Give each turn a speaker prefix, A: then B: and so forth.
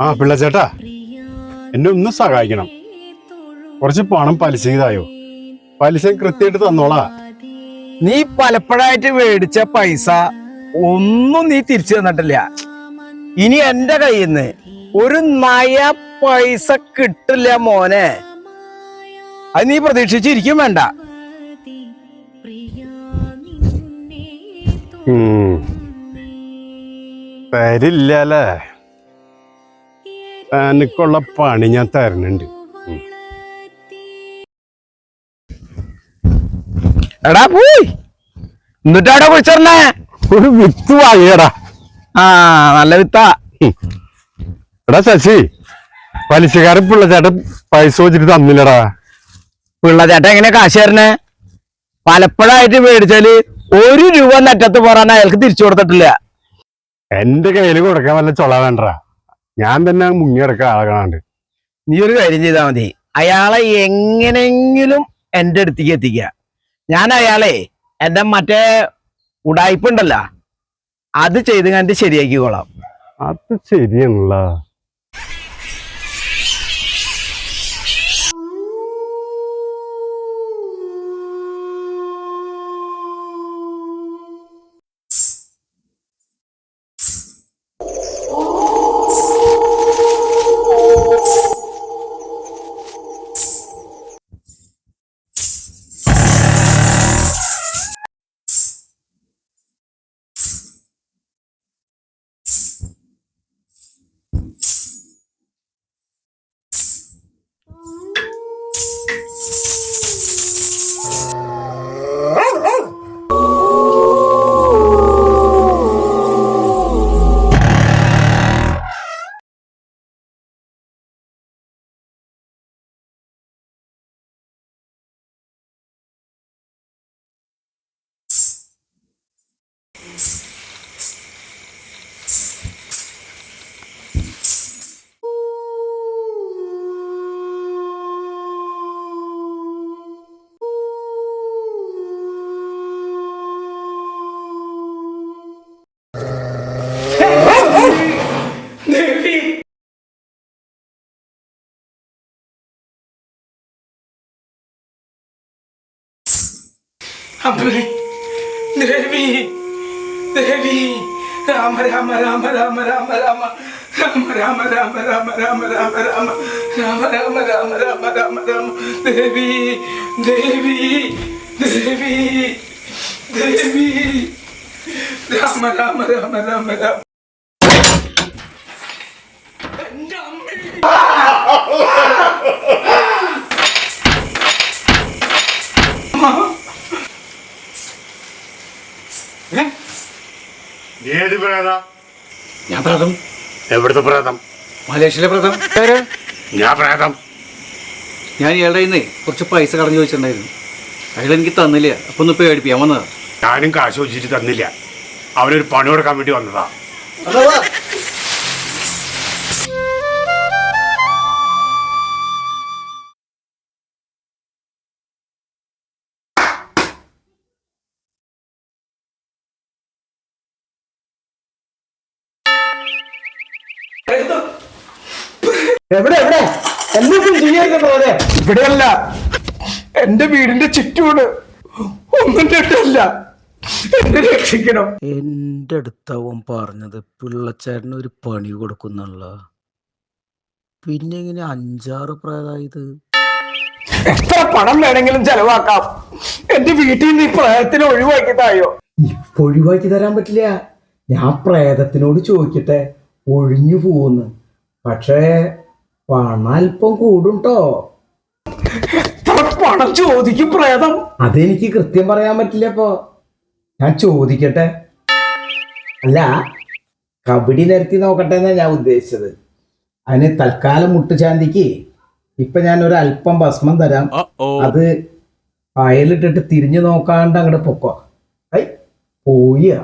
A: ആ പിള്ളച്ചേട്ടാ എന്നെ ഒന്ന് സഹായിക്കണം. കുറച്ച് പണം പലിശ ചെയ്തായോ? പലിശ കൃത്യമായിട്ട് തന്നോളാ.
B: നീ പലപ്പോഴായിട്ട് മേടിച്ച പൈസ ഒന്നും നീ തിരിച്ചു തന്നിട്ടില്ല. ഇനി എന്റെ കയ്യിൽ നിന്ന് ഒരു നയ പൈസ കിട്ടില്ല മോനെ. അത് നീ പ്രതീക്ഷിച്ചിരിക്കും വേണ്ട.
A: തരില്ലേ എനിക്കുള്ള പണി ഞാൻ തരണുണ്ട്
B: എടാ പോയി. എന്നിട്ടാടെ കുഴിച്ചറിഞ്ഞേ
A: ഒരു വിത്ത് വാങ്ങിയടാ.
B: ആ നല്ല വിത്താ.
A: എടാ ശശി പലിശക്കാരൻ പിള്ളച്ചേട്ടൻ പൈസ വെച്ചിട്ട് തന്നില്ലടാ.
B: പിള്ള ചേട്ടൻ എങ്ങനെ കാശ് തരണേ പലപ്പോഴായിട്ട് മേടിച്ചാൽ ഒരു രൂപ നെറ്റത്ത് പോറാൻ അയാൾക്ക് തിരിച്ചു കൊടുത്തിട്ടില്ല.
A: എന്റെ കയ്യിൽ കൊടുക്കാൻ വല്ല ചൊള വേണ്ടടാ. ഞാൻ തന്നെ മുങ്ങിയെടുക്കാൻ ആളാണ്ട്
B: നീ ഒരു കാര്യം ചെയ്താൽ മതി. അയാളെ എങ്ങനെങ്കിലും എന്റെ അടുത്തേക്ക് എത്തിക്കുക. ഞാൻ അയാളെ എന്റെ മറ്റേ ഉടായ്പുണ്ടല്ലോ അത് ചെയ്ത് കണ്ട് ശരിയാക്കിക്കോളാം.
A: അത് ശരിയാണല്ല
C: അമ്മേ ദേവി ദേവി രാമ രാമ രാമ രാമ രാമ രാമ രാമ രാമ രാമ രാമ രാമ രാമ രാമ രാമ രാമ രാമ രാമ രാമ രാമ ദേവി ദേവി ദേവി ദേവി രാമ രാമ രാമ രാമ രാമ എന്റെ അമ്മേ
A: ഏത് പ്രേതം
C: ഞാൻ പ്രേതം
A: എവിടുത്തെ പ്രേതം
C: മലേഷ്യയിലെ പ്രേതം
A: ഞാൻ പ്രേതം
C: ഞാൻ ഇയാളുടെ കയ്യിൽ നിന്ന് കുറച്ച് പൈസ കടഞ്ഞു ചോദിച്ചിട്ടുണ്ടായിരുന്നു. അയാൾ എനിക്ക് തന്നില്ല. അപ്പൊ ഒന്ന് പേടിപ്പിക്കാൻ വന്നതാ.
A: ഞാനും കാശ് വെച്ചിട്ട് തന്നില്ല. അവനൊരു പണി കൊടുക്കാൻ വേണ്ടി വന്നതാ.
B: എവിടെ എവിടെ? എന്തൊന്നും ചെയ്യാതെ ഇവിടെയല്ല. എന്റെ വീടിന്റെ ചുറ്റുമാണ്. ഒന്നും രണ്ടല്ല എന്നെ രക്ഷിക്കണം.
D: എന്റെ അടുത്തവൻ പറഞ്ഞത് പിള്ളച്ചേട്ടന് ഒരു പണി കൊടുക്കുന്നുള്ള. പിന്നെ ഇങ്ങനെ അഞ്ചാറ് പ്രേതായത്
B: എത്ര പണം വേണമെങ്കിലും ചെലവാക്കാം. എന്റെ വീട്ടിൽ നിന്ന് ഈ പ്രേതത്തിന് ഒഴിവാക്കി തായോ?
E: ഇപ്പൊ ഒഴിവാക്കി തരാൻ പറ്റില്ല. ഞാൻ പ്രേതത്തിനോട് ചോദിക്കട്ടെ. ഒഴിഞ്ഞു പോകുന്നു പക്ഷേ പണം അല്പം കൂടുട്ടോ.
B: എത്ര പണം ചോദിക്കും പ്രേതം?
E: അതെനിക്ക് കൃത്യം പറയാൻ പറ്റില്ല ഇപ്പോ. ഞാൻ ചോദിക്കട്ടെ? അല്ല കബഡി നിരത്തി നോക്കട്ടെ എന്നാ ഞാൻ ഉദ്ദേശിച്ചത്. അതിന് തൽക്കാലം മുട്ട് മുട്ടുചാന്തിക്ക് ഇപ്പൊ ഞാൻ ഒരു അല്പം ഭസ്മം തരാം. അത് അയലിട്ടിട്ട് തിരിഞ്ഞു നോക്കാണ്ട് അങ്ങോട്ട് പൊക്കോ. ഐ പോയ